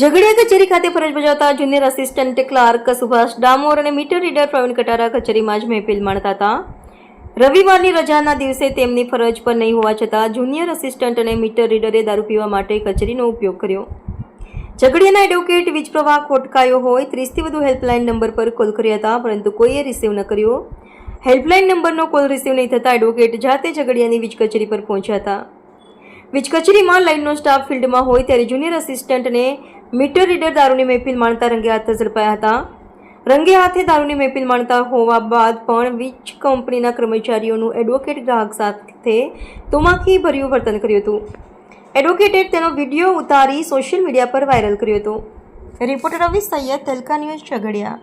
ઝઘડિયા કચેરી ખાતે ફરજ બજાવતા junior assistant clerk Subhash Damor અને મીટર રીડર પ્રવીણ કટારા કચેરીમાં જ મહેફિલ માણતા હતા. રવિવારની રજાના દિવસે તેમની ફરજ પર નહીં હોવા છતાં જુનિયર આસિસ્ટન્ટ અને મીટર રીડરે દારૂ પીવા માટે કચેરીનો ઉપયોગ કર્યો. ઝઘડિયાના એડવોકેટ વીજ પ્રવાહ ખોટકાયો હોય ત્રીસથી વધુ હેલ્પલાઇન નંબર પર કોલ કર્યા હતા, પરંતુ કોઈએ રિસીવ ન કર્યો. હેલ્પલાઇન નંબરનો કોલ રિસીવ નહીં થતાં એડવોકેટ જાતે ઝઘડિયાની વીજ કચેરી પર પહોંચ્યા હતા. વીજ કચેરીમાં લાઇનનો સ્ટાફ ફિલ્ડમાં હોય ત્યારે જુનિયર આસિસ્ટન્ટને મીટર રીડર દારૂની મહેફિલ માણતા રંગે હાથ ઝડપાયા હતા. રંગે હાથે દારૂની મહેફિલ માણતા હોવા બાદ પણ વીજ કંપનીના કર્મચારીઓનું એડવોકેટ ગ્રાહક સાથે તુમાખી ભર્યું વર્તન કર્યું હતું. એડવોકેટે તેનો વીડિયો ઉતારી સોશિયલ મીડિયા પર વાયરલ કર્યો હતો. રિપોર્ટર રવિ સૈયદ તેલકા ન્યૂઝ ઝઘડિયા.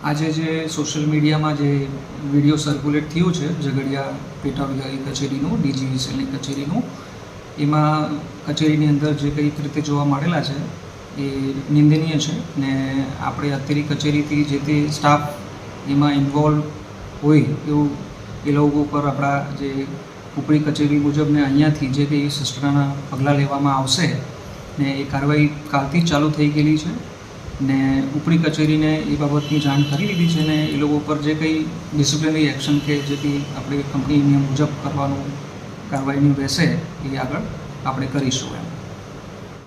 આજે જે સોશિયલ મીડિયામાં જે વીડિયો સર્ક્યુલેટ થયું છે, ઝઘડિયા પેટા વિભાગી કચેરીનું, ડીજીવીસીએલની કચેરીનું, એમાં કચેરીની અંદર જે કંઈક રીતે જોવા મળેલા છે, એ નિંદનીય છે ને આપણે અત્યારે કચેરીથી જે તે સ્ટાફ એમાં ઇન્વોલ્વ હોય એવું એ લોકો ઉપર આપણા જે ઉપરી કચેરી મુજબને અહીંયાથી જે કંઈ શિસ્તના પગલાં લેવામાં આવશે ને એ કાર્યવાહી કાલથી ચાલુ થઈ ગયેલી છે. ને ઉપરી કચેરીને એ બાબતની જાણ કરી લીધી છે ને એ લોકો ઉપર જે કંઈ ડિસિપ્લિનરી એક્શન કે જે કંઈ આપણે કંપની નિયમ મુજબ કરવાનું કાર્યવાહીની રહેશે એ આગળ આપણે કરીશું એમ.